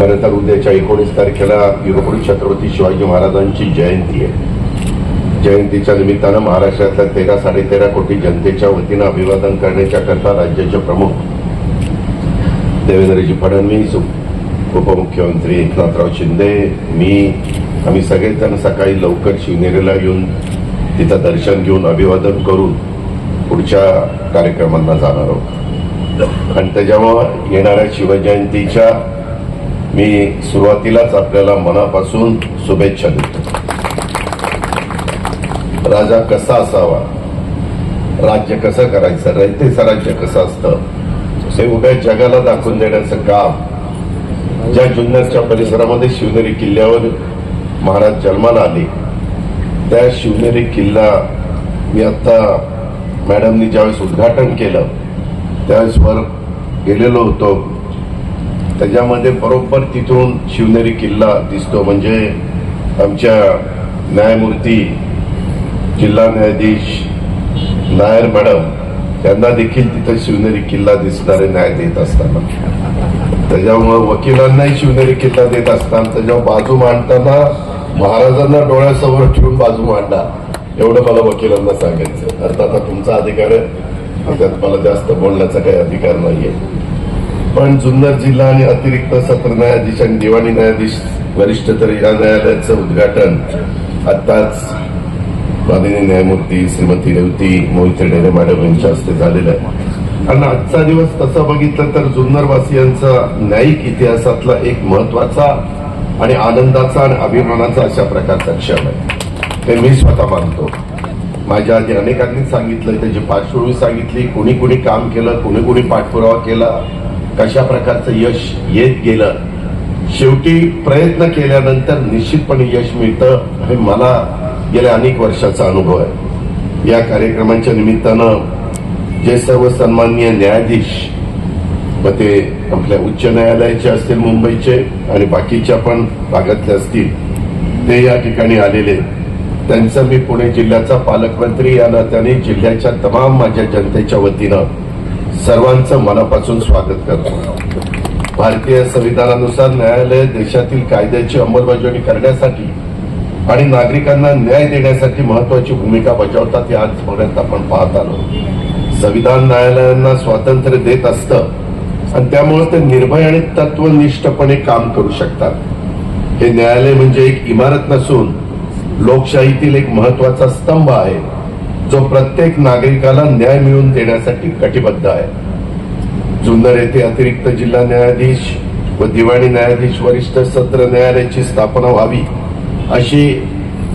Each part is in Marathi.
खरं तर उद्याच्या एकोणीस तारखेला युरोपी छत्रपती शिवाजी महाराजांची जयंती आहे. जयंतीच्या निमित्तानं महाराष्ट्रातल्या तेरा साडेतेरा कोटी जनतेच्या वतीनं अभिवादन करण्याच्या करता राज्याचे प्रमुख देवेंद्रजी फडणवीस उपमुख्यमंत्री एकनाथराव शिंदे मी आम्ही सगळेजण सकाळी लवकर शिवनेरीला येऊन तिथं दर्शन घेऊन अभिवादन करून पुढच्या कार्यक्रमांना जाणार आहोत. आणि त्याच्यामुळं येणाऱ्या शिवजयंतीच्या मी सुरुवातीलाच आपल्याला मनापासून शुभेच्छा देतो. राजा कसा असावा? राज्य कसं करायचं? रयतेचं राज्य कसं असतं? ते उभ्या जगाला दाखवून देण्याचं काम. ज्या जुन्नरच्या परिसरामध्ये शिवनेरी किल्ल्यावर महाराज जन्माला आले त्या शिवनेरी किल्ला मी आता मॅडमनी ज्यावेळेस उद्घाटन केलं त्यावेळेस वर गेलेलो होतो. त्याच्यामध्ये बरोबर तिथून शिवनेरी किल्ला दिसतो. म्हणजे आमच्या न्यायमूर्ती जिल्हा न्यायाधीश नायर मॅडम त्यांना देखील तिथं शिवनेरी किल्ला दिसणारे न्याय देत असताना. त्याच्यामुळं वकिलांनाही शिवनेरी किल्ला देत असताना त्याच्यावर बाजू मांडताना महाराजांना डोळ्यासमोर ठेवून बाजू मांडा. एवढं मला वकिलांना सांगायचं अर्थात तुमचा अधिकार आहे. त्यात मला जास्त बोलण्याचा काही अधिकार नाहीये. पण जुन्नर जिल्हा आणि अतिरिक्त सत्र न्यायाधीश आणि दिवाणी न्यायाधीश वरिष्ठ तर या न्यायालयाचं उद्घाटन. आताच माननीय न्यायमूर्ती श्रीमती रेवती मोहिते डेरे मॅडम यांच्या हस्ते झालेलं आहे. आणि आजचा दिवस तसा बघितलं तर जुन्नरवासियांचा न्यायिक इतिहासातला एक महत्त्वाचा आणि आनंदाचा आणि अभिमानाचा अशा प्रकारचा क्षण आहे. ते मी स्वतः मानतो. माझ्या आधी अनेकांनी सांगितलं त्याची पार्श्वभूमी सांगितली कुणी कुणी काम केलं कुणी कुणी पाठपुरावा केला कशा प्रकारचं यश येत गेलं? शेवटी प्रयत्न केल्यानंतर निश्चितपणे यश मिळतं हे मला गेल्या अनेक वर्षाचा अनुभव आहे. या कार्यक्रमाच्या निमित्तानं जे सर्व सन्माननीय न्यायाधीश व ते आपल्या उच्च न्यायालयाचे असतील मुंबईचे आणि बाकीच्या पण भागातले असतील ते या ठिकाणी आलेले. त्यांचं मी पुणे जिल्ह्याचा पालकमंत्री या नात्याने जिल्ह्याच्या तमाम माझ्या जनतेच्या वतीनं सर्वांचं मनापासून स्वागत करतो. भारतीय संविधानानुसार न्यायालय देशातील कायद्याची अंमलबजावणी करण्यासाठी आणि नागरिकांना न्याय देण्यासाठी महत्वाची भूमिका बजावतात हे आजपर्यंत आपण पाहत आलो. संविधान न्यायालयांना स्वातंत्र्य देत असतं आणि त्यामुळे ते निर्भय आणि तत्वनिष्ठपणे काम करू शकतात. हे न्यायालय म्हणजे एक इमारत नसून लोकशाहीतील एक महत्त्वाचा स्तंभ आहे. जो प्रत्येक नागरिकाला न्याय मिळवून देण्यासाठी कटिबद्ध आहे. जुन्नर येथे अतिरिक्त जिल्हा न्यायाधीश व दिवाणी न्यायाधीश वरिष्ठ सत्र न्यायालयाची स्थापना व्हावी अशी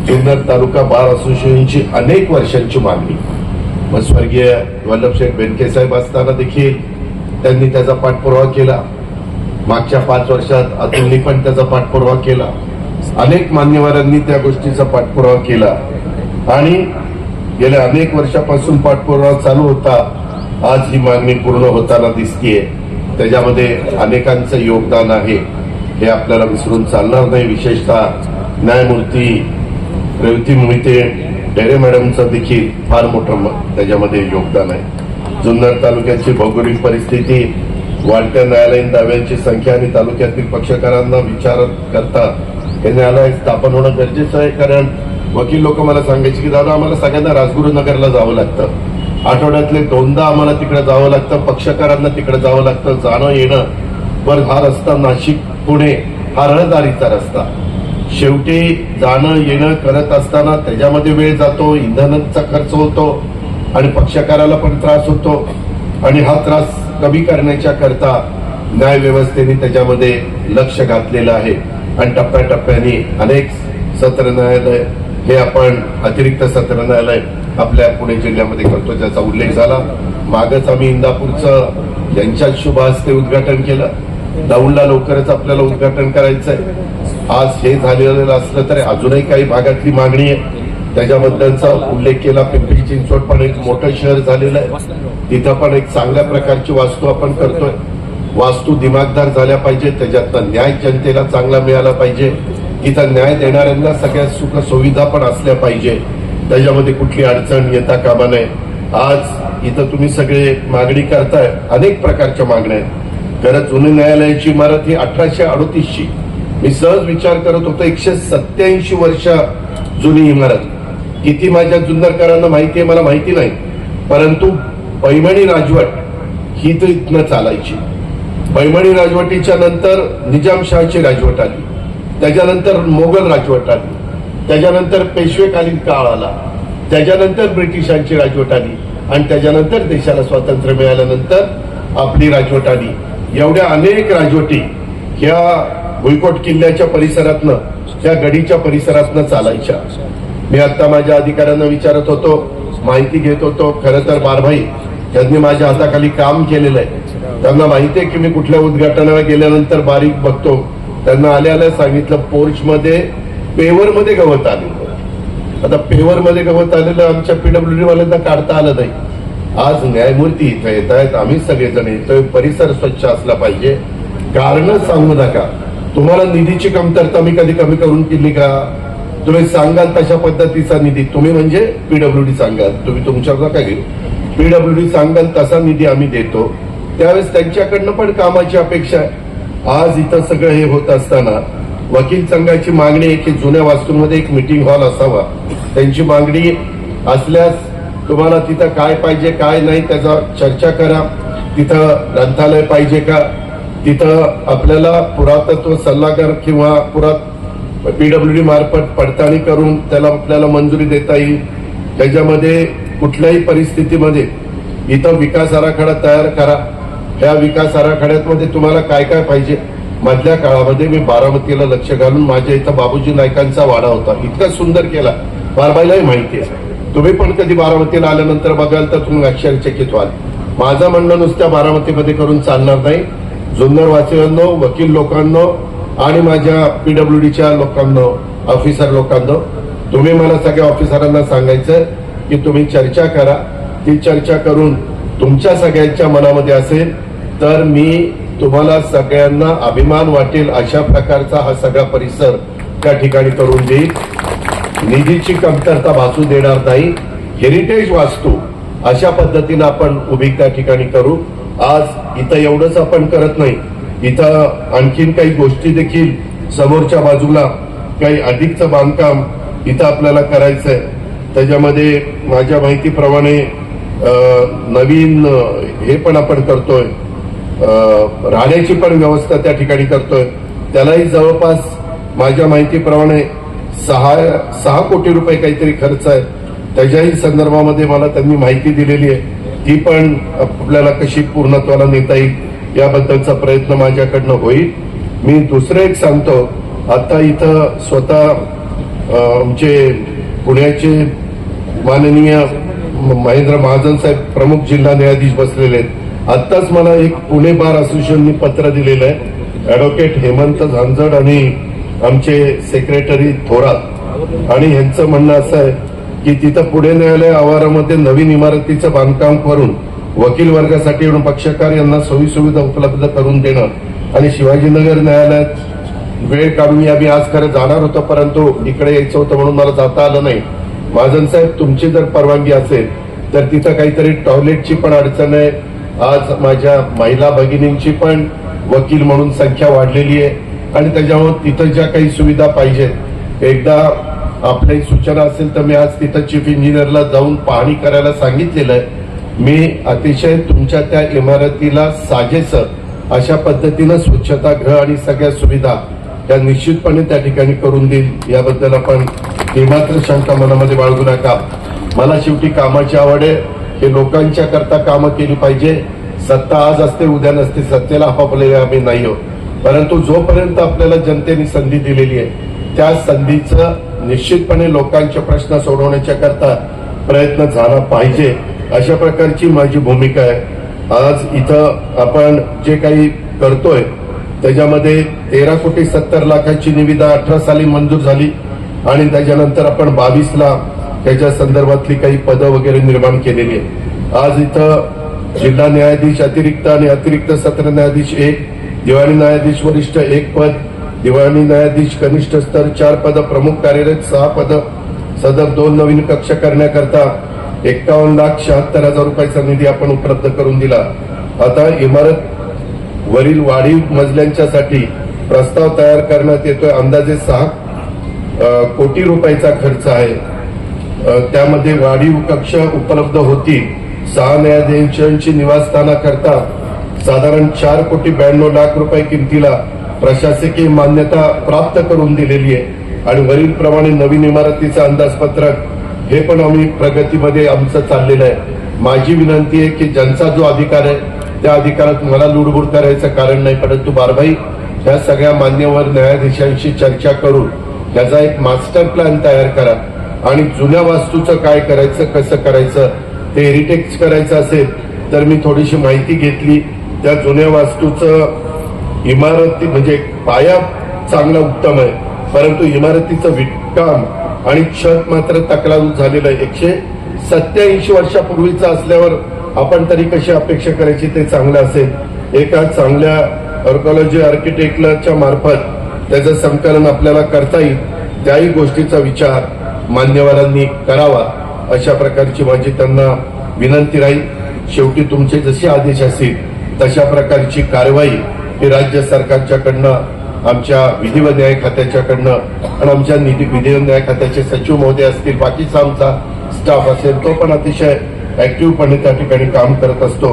जुन्नर तालुका बार असोसिएशनची अनेक वर्षांची मागणी. व स्वर्गीय वल्लभशेठ बेनके साहेब असताना देखील त्यांनी त्याचा पाठपुरावा केला. मागच्या पाच वर्षात अतुलनी पण त्याचा पाठपुरावा केला. अनेक मान्यवरांनी त्या गोष्टीचा पाठपुरावा केला. आणि गेल्या अनेक वर्षापासून पाठपुरावा चालू होता. आज ही मागणी पूर्ण होताना दिसतीये. त्याच्यामध्ये अनेकांचं योगदान आहे. हे आपल्याला विसरून चालणार नाही. विशेषतः न्यायमूर्ती रेवती मोहिते डेरे मॅडमचं देखील फार मोठं म- त्याच्यामध्ये योगदान आहे. जुन्नर तालुक्याची भौगोलिक परिस्थिती वाढत्या न्यायालयीन दाव्यांची संख्या आणि तालुक्यातील पक्षकारांना विचार करता हे न्यायालय स्थापन होणं गरजेचं आहे. कारण वकील लोक मला सांगायचे की दादा आम्हाला सगळ्यांना राजगुरुनगरला जावं लागतं. आठवड्यातले दोनदा आम्हाला तिकडे जावं लागतं पक्षकारांना तिकडे जावं लागतं जाणं येणं. पण हा रस्ता नाशिक पुणे हा रहदारीचा रस्ता. शेवटी जाणं येणं करत असताना त्याच्यामध्ये वेळ जातो इंधनाचा खर्च होतो आणि पक्षकाराला पण त्रास होतो. आणि हा त्रास कमी करण्याच्या करता न्याय व्यवस्थेने त्याच्यामध्ये लक्ष घातलेलं आहे. आणि टप्प्याटप्प्याने अनेक सत्र न्यायालय हे आपण अतिरिक्त सत्र न्यायालय आपल्या पुणे जिल्ह्यामध्ये करतो ज्याचा उल्लेख झाला. मागच आम्ही इंदापूरचं यांच्या शुभ हस्ते उद्घाटन केलं. दौंडला लवकरच आपल्याला उद्घाटन करायचं आहे आज हे झालेलं असलं तरी अजूनही काही भागातली मागणी आहे. त्याच्याबद्दलचा उल्लेख केला. पिंपरी चिंचवड पण एक मोठं शहर झालेलं आहे. तिथं पण एक चांगल्या प्रकारची वास्तू आपण करतोय. वास्तू दिमागदार झाल्या पाहिजे त्याच्यातनं न्याय जनतेला चांगला मिळाला पाहिजे. इथं न्याय देणाऱ्यांना सगळ्या सुख सुविधा पण असल्या पाहिजे. त्याच्यामध्ये कुठली अडचण येता कामा नये. आज इथं तुम्ही सगळे मागणी करताय अनेक प्रकारच्या मागण्या आहेत. खरं जुनी न्यायालयाची इमारत ही अठराशे अडोतीसची. मी सहज विचार करत होतो एकशे सत्याऐंशी वर्ष जुनी इमारत. किती माझ्या जुन्नरकरांना माहिती आहे मला माहिती नाही. परंतु पैमणी राजवट ही तर इथनं चालायची. पैमणी राजवटीच्या नंतर निजामशहाची राजवट आली. त्याच्यानंतर मोगल राजवट आली. त्याच्यानंतर पेशवेकालीन काळ आला. त्याच्यानंतर ब्रिटिशांची राजवट आली. आणि त्याच्यानंतर देशाला स्वातंत्र्य मिळाल्यानंतर आपली राजवट आली. एवढ्या अनेक राजवटी ह्या भुईकोट किल्ल्याच्या परिसरातनं त्या गडीच्या परिसरातनं चालायच्या. मी आता माझ्या अधिकाऱ्यांना विचारत होतो माहिती घेत होतो. खरं तर बारभाई त्यांनी माझ्या हाताखाली काम केलेलं आहे त्यांना माहिती आहे की मी कुठल्या उद्घाटनाला गेल्यानंतर बारीक बघतो. त्यांना आल्या आल्या सांगितलं पोर्च मध्ये पेवर मध्ये गवत आलेलं आता पेवर मध्ये गवत आलेलं आमच्या पीडब्ल्यूडी वाल्यांना काढता आलं नाही. आज न्यायमूर्ती इथं येत आहेत आम्ही सगळेजण येतोय परिसर स्वच्छ असला पाहिजे. कारण सांगू नका. तुम्हाला निधीची कमतरता मी कधी कमी करून केली का? तुम्ही सांगाल तशा पद्धतीचा निधी. तुम्ही म्हणजे पीडब्ल्यूडी सांगाल. तुम्ही तुमच्यावर नका घेऊ. पीडब्ल्यूडी सांगाल तसा निधी आम्ही देतो. त्यावेळेस त्यांच्याकडनं पण कामाची अपेक्षा आहे. आज इथं सगळं हे होत असताना वकील संघाची मागणी आहे की जुन्या वास्तूंमध्ये एक मिटिंग हॉल असावा. त्यांची मागणी असल्यास तुम्हाला तिथं काय पाहिजे काय नाही त्याचा चर्चा करा. तिथं ग्रंथालय पाहिजे का? तिथं आपल्याला पुरातत्व सल्लागार किंवा पुरात पीडब्ल्यूडी मार्फत पडताळणी करून त्याला आपल्याला मंजुरी देता येईल. त्याच्यामध्ये कुठल्याही परिस्थितीमध्ये इथं विकास आराखडा तयार करा. ह्या विकास आराखड्यामध्ये तुम्हाला काय काय पाहिजे? मधल्या काळामध्ये मी बारामतीला लक्ष घालून माझ्या इथं बाबूजी नायकांचा वाडा होता. इतका सुंदर केला. बारबाईलाही माहिती आहे. तुम्ही पण कधी बारामतीला आल्यानंतर बघाल तर तुम्ही आश्चर्यचकित व्हाल. माझं म्हणणं नुसत्या बारामतीमध्ये करून चालणार नाही. जुन्नर वासियांनो वकील लोकांनो आणि माझ्या पीडब्ल्यूडीच्या लोकांनो ऑफिसर लोकांनो तुम्ही मला सगळ्या ऑफिसरांना सांगायचं की तुम्ही चर्चा करा. ती चर्चा करून तुमच्या सगळ्यांच्या मनामध्ये असेल तर मी तुम्हाला सगळ्यांना अभिमान वाटेल अशा प्रकारचा हा सगळा परिसर त्या ठिकाणी करून देईल निधीची कमतरता भासू देणार नाही हेरिटेज वास्तू अशा पद्धतीनं आपण उभी त्या ठिकाणी करू. आज इथं एवढंच आपण करत नाही. इथं आणखीन काही गोष्टी देखील समोरच्या बाजूला काही अधिकचं बांधकाम इथं आपल्याला करायचंय. त्याच्यामध्ये माझ्या माहितीप्रमाणे नवीन हे पण आपण करतोय. राहण्याची पण व्यवस्था त्या ठिकाणी करतोय. त्यालाही जवळपास माझ्या माहितीप्रमाणे सहा सहा कोटी रुपये काहीतरी खर्च आहे. त्याच्याही संदर्भामध्ये मला त्यांनी माहिती दिलेली आहे. ती पण आपल्याला कशी पूर्णत्वाला नेता येईल याबद्दलचा प्रयत्न माझ्याकडनं होईल. मी दुसरं एक सांगतो. आता इथं स्वतः आमचे पुण्याचे माननीय महेंद्र महाजन साहेब प्रमुख जिल्हा न्यायाधीश बसलेले आहेत. आत्ताच मला एक पुणे बार असोसिएशननी पत्र दिलेलं आहे. ऍडव्होकेट हेमंत झांजड आणि आमचे सेक्रेटरी थोरात. आणि ह्यांचं म्हणणं असं आहे की तिथं पुणे न्यायालय आवारामध्ये नवीन इमारतीचं बांधकाम करून वकील वर्गासाठी येऊन पक्षकार यांना सोयी सुविधा उपलब्ध करून देणं. आणि शिवाजीनगर न्यायालयात वेळ काढून या मी आज खरं जाणार होतो परंतु इकडे यायचं होतं म्हणून मला जाता आलं नाही. महाजन साहेब तुमची जर परवानगी असेल तर तिथं काहीतरी टॉयलेटची पण अडचण आहे. आज माझ्या महिला भगिनींची पण वकील म्हणून संख्या वाढलेली आहे. आणि त्याच्यामुळे तिथं ज्या काही सुविधा पाहिजेत एकदा आपली सूचना असेल तर मी आज तिथं चीफ इंजिनियरला जाऊन पाहणी करायला सांगितलेलं आहे. मी अतिशय तुमच्या त्या इमारतीला साजेसं अशा पद्धतीनं स्वच्छतागृह आणि सगळ्या सुविधा त्या निश्चितपणे त्या ठिकाणी करून देईल. याबद्दल आपण मात्र शंका मनामध्ये बाळगू नका. मला शेवटी कामाची आवड आहे. हे लोकांच्या करता कामं केली पाहिजे. सत्ता आज असते उद्या नसते सत्तेला आपापलेले आम्ही नाही आहोत. परंतु जोपर्यंत आपल्याला जनतेने संधी दिलेली आहे त्या संधीचं निश्चितपणे लोकांचे प्रश्न सोडवण्याच्या करता प्रयत्न झाला पाहिजे. अशा प्रकारची माझी भूमिका आहे. आज इथं आपण जे काही करतोय त्याच्यामध्ये तेरा कोटी सत्तर लाखाची निविदा अठरा साली मंजूर झाली. आणि त्याच्यानंतर आपण बावीसला त्याच्या संदर्भातली काही पदं वगैरे निर्माण केलेली आहे आज इथं जिल्हा न्यायाधीश अतिरिक्त आणि अतिरिक्त सत्र न्यायाधीश एक दिवाणी न्यायाधीश वरिष्ठ एक पद दिवाणी न्यायाधीश कनिष्ठ स्तर चार पद प्रमुख कार्यरत सहा पद सदर दोन नवीन कक्ष करण्याकरता एक्कावन्न लाख शहात्तर हजार रुपयाचा निधी आपण उपलब्ध करून दिला. आता इमारत वरील वाढीव मजल्यांच्यासाठी प्रस्ताव तयार करण्यात येतोय. अंदाजे सहा कोटी रुपयाचा खर्च आहे. त्यामध्ये वाढीव कक्ष उपलब्ध होती सहा न्यायाधीशांची निवासस्थानाकरता साधारण चार कोटी ब्याण्णव लाख रुपये किमतीला प्रशासकीय मान्यता प्राप्त करून दिलेली आहे. आणि वरील प्रमाणे नवीन इमारतीचं अंदाजपत्रक हे पण आम्ही प्रगतीमध्ये आमचं चाललेलं आहे. माझी विनंती आहे की ज्यांचा जो अधिकार आहे त्या अधिकारात मला लुडबुड करायचं कारण नाही. परंतु बारभाई ह्या सगळ्या मान्यवर न्यायाधीशांशी चर्चा करून त्याचा एक मास्टर प्लॅन तयार करा. आणि जुन्या वास्तूचं काय करायचं कसं करायचं ते हेरिटेक्स करायचं असेल तर मी थोडीशी माहिती घेतली. त्या जुन्या वास्तूचं इमारती म्हणजे पाया चांगला उत्तम आहे. परंतु इमारतीचं विटकाम आणि छत मात्र तक्रार झालेलं आहे. एकशे सत्याऐंशी वर्षापूर्वीचं असल्यावर आपण तरी कशी अपेक्षा करायची ते चांगलं असेल. एका चांगल्या ऑर्कॉलॉजी आर्किटेक्टच्या मार्फत त्याचं संकलन आपल्याला करता येईल. त्याही गोष्टीचा विचार मान्यवरांनी करावा. अशा प्रकारची माझी त्यांना विनंती राहील. शेवटी तुमचे जसे आदेश असतील तशा प्रकारची कारवाई ही राज्य सरकारच्याकडनं आमच्या विधी व न्याय खात्याच्याकडनं आणि आमच्या निधी विधी व न्याय खात्याचे सचिव महोदय असतील बाकीचा आमचा स्टाफ असेल तो पण अतिशय ऍक्टिव्हपणे त्या ठिकाणी काम करत असतो.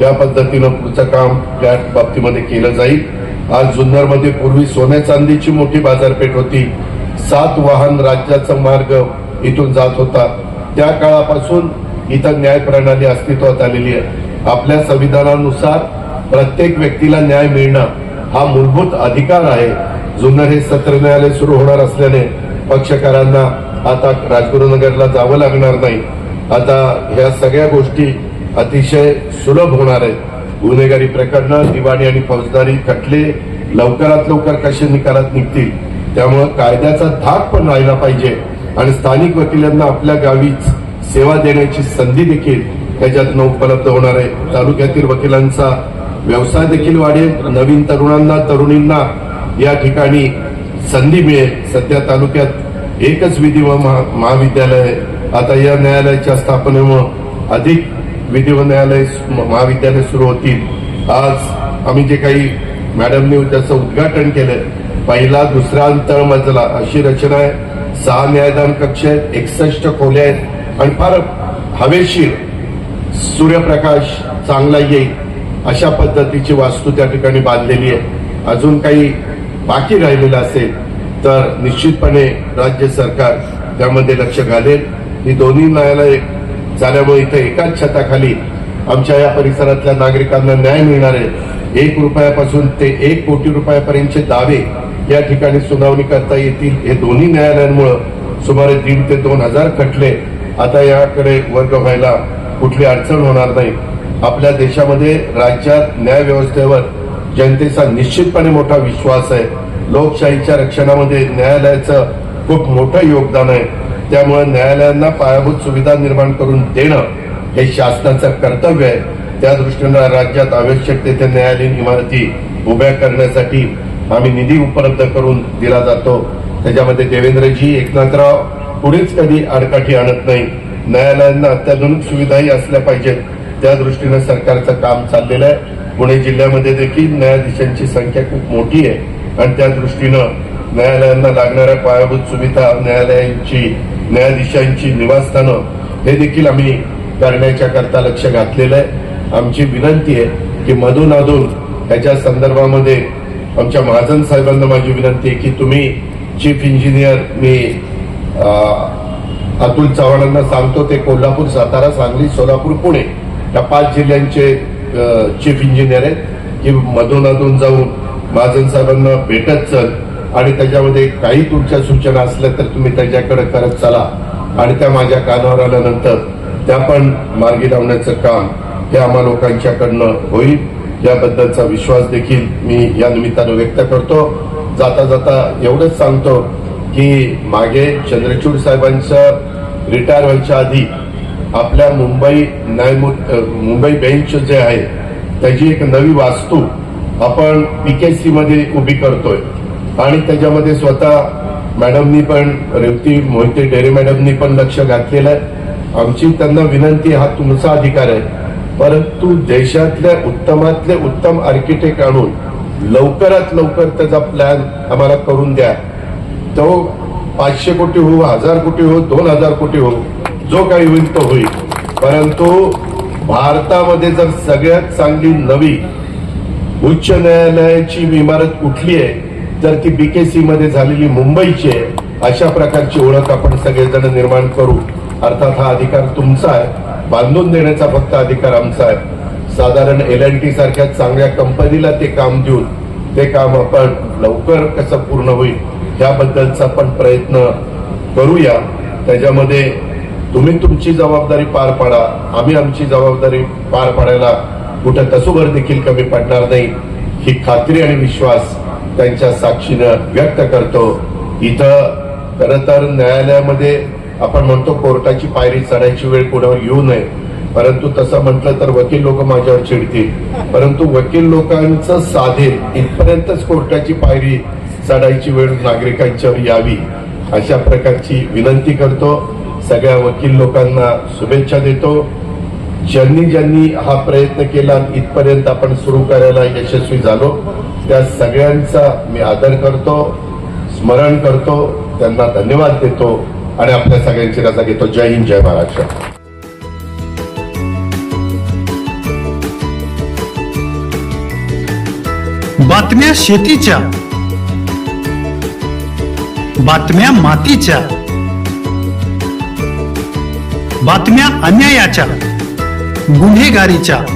या पद्धतीनं पुढचं काम त्या बाबतीमध्ये केलं जाईल. आज जुन्नरमध्ये पूर्वी सोन्या चांदीची मोठी बाजारपेठ होती. सात वाहन राज्याचा मार्ग इथून जात होता. त्या काळापासून इथं न्याय प्रणाली अस्तित्वात आलेली आहे. आपल्या संविधानानुसार प्रत्येक व्यक्तीला न्याय मिळणं हा मूलभूत अधिकार आहे. जुन्नर हे सत्र न्यायालय सुरू होणार असल्याने पक्षकारांना आता राजगुरुनगरला जावं लागणार नाही. आता ह्या सगळ्या गोष्टी अतिशय सुलभ होणार आहेत. गुन्हेगारी प्रकरणं दिवाणी आणि फौजदारी खटले लवकरात लवकर कसे निकालात निघतील? त्यामुळं कायद्याचा धाक पण राहिला पाहिजे. आणि स्थानिक वकिलांना आपल्या गावीच सेवा देण्याची संधी देखील त्याच्यातनं उपलब्ध होणार आहे. तालुक्यातील वकिलांचा व्यवसाय देखील वाढेल. नवीन तरुणांना तरुणींना या ठिकाणी संधी मिळेल. सध्या तालुक्यात एकच विधी व महा- महाविद्यालय आता या न्यायालयाच्या स्थापनेमुळे अधिक विधिमंडळालय महाविद्यालय सुरू होतील. आज आम्ही जे काही मॅडमनी त्याचं उद्घाटन केलं पहिला दुसरा अंतर मजला अशी रचना आहे. सहा न्यायदान कक्ष आहेत एकसष्ट खोल्या आहेत आणि फार हवेशीर सूर्यप्रकाश चांगला येईल अशा पद्धतीची वास्तू त्या ठिकाणी बांधलेली आहे. अजून काही बाकी राहिलेलं असेल तर निश्चितपणे राज्य सरकार त्यामध्ये लक्ष घालेल. ही दोन्ही न्यायालय झाल्यामुळे इथं एकाच छताखाली आमच्या या परिसरातल्या नागरिकांना न्याय मिळणार आहे. एक रुपयापासून ते एक कोटी रुपयापर्यंतचे दावे या ठिकाणी सुनावणी करता येतील. हे दोन्ही न्यायालयांमुळं सुमारे दीड ते दोन हजार खटले. आता याकडे वर्ग व्हायला कुठली अडचण होणार नाही. आपल्या देशामध्ये राज्यात न्याय व्यवस्थेवर जनतेचा निश्चितपणे मोठा विश्वास आहे. लोकशाहीच्या रक्षणामध्ये न्यायालयाचं खूप मोठं योगदान आहे. त्यामुळे न्यायालयांना पायाभूत सुविधा निर्माण करून देणं हे शासनाचं कर्तव्य आहे. त्या दृष्टीनं राज्यात आवश्यक तेथे न्यायालयीन इमारती उभ्या करण्यासाठी आम्ही निधी उपलब्ध करून दिला जातो. त्याच्यामध्ये देवेंद्रजी एकनाथराव पुढेच कधी आडकाठी आणत नाही. न्यायालयांना अत्याधुनिक सुविधाही असल्या पाहिजेत. त्या दृष्टीनं सरकारचं काम चाललेलं आहे. पुणे जिल्ह्यामध्ये देखील न्यायाधीशांची संख्या खूप मोठी आहे. आणि त्या दृष्टीनं न्यायालयांना लागणाऱ्या पायाभूत सुविधा न्यायालयांची न्यायाधीशांची निवासस्थानं हे देखील आम्ही करण्याच्या करता लक्ष घातलेलं आहे. आमची विनंती आहे की मधून अधून त्याच्या संदर्भामध्ये आमच्या महाजन साहेबांना माझी विनंती आहे की तुम्ही चीफ इंजिनियर मी अतुल चव्हाणांना सांगतो ते कोल्हापूर सातारा सांगली सोलापूर पुणे या पाच जिल्ह्यांचे चीफ इंजिनियर आहेत. की मधून अधून जाऊन महाजन साहेबांना भेटत चल आणि त्याच्यामध्ये काही तुमच्या सूचना असल्या तर तुम्ही त्याच्याकडे करत चला. आणि त्या माझ्या कानावर आल्यानंतर त्या पण मार्गी लावण्याचं काम हे आम्हा लोकांच्याकडनं होईल. याबद्दलचा विश्वास देखील मी या निमित्तानं व्यक्त करतो. जाता जाता एवढंच सांगतो की मागे चंद्रचूड साहेबांचं रिटायर व्हायच्या आधी आपल्या मुंबई न्यायमू मुंबई बेंच जे आहे त्याची एक नवी वास्तू आपण पी के मध्ये उभी करतोय. आणि त्याच्यामध्ये स्वतः मॅडमनी पण रेवती मोहिते डेरे मॅडमनी पण लक्ष घातलेलं आहे. आमची त्यांना विनंती हा तुमचा अधिकार आहे. परंतु देशातल्या उत्तमातले उत्तम आर्किटेक्ट आणून लवकरात लवकर त्याचा प्लॅन आम्हाला करून द्या. तो पाचशे कोटी हो हजार कोटी हो दोन हजार कोटी हो जो काही होईल तो होईल. परंतु भारतामध्ये जर सगळ्यात चांगली नवी उच्च न्यायालयाची इमारत कुठली आहे जर ती बीकेसी मध्ये झालेली मुंबईची आहे अशा प्रकारची ओळख आपण सगळेजण निर्माण करू. अर्थात हा अधिकार तुमचा आहे. बांधून देण्याचा फक्त अधिकार आमचा आहे. साधारण एल एन टी सारख्या चांगल्या कंपनीला ते काम देऊन ते काम आपण लवकर कसं पूर्ण होईल याबद्दलचा पण प्रयत्न करूया. त्याच्यामध्ये तुम्ही तुमची जबाबदारी पार पाडा. आम्ही आमची जबाबदारी पार पाडायला कुठं तसोभर देखील कमी पडणार नाही. ही खात्री आणि विश्वास त्यांच्या साक्षीनं व्यक्त करतो. इथं खर तर न्यायालयामध्ये आपण म्हणतो कोर्टाची पायरी चढायची वेळ कोणावर येऊ नये. परंतु तसं म्हटलं तर वकील लोक माझ्यावर चिडतील. परंतु वकील लोकांचं साधेल इथपर्यंतच कोर्टाची पायरी चढायची वेळ नागरिकांच्यावर यावी अशा प्रकारची विनंती करतो. सगळ्या वकील लोकांना शुभेच्छा देतो. ज्यांनी ज्यांनी हा प्रयत्न केला इथपर्यंत आपण सुरू करायला यशस्वी झालो. त्या सगळ्यांचा मी आदर करतो स्मरण करतो त्यांना धन्यवाद देतो आणि आपल्या सगळ्यांची रजा घेतो. जय हिंद जय महाराष्ट्र. बातम्या शेतीच्या बातम्या मातीच्या बातम्या अन्यायाच्या गुन्हेगारीच्या.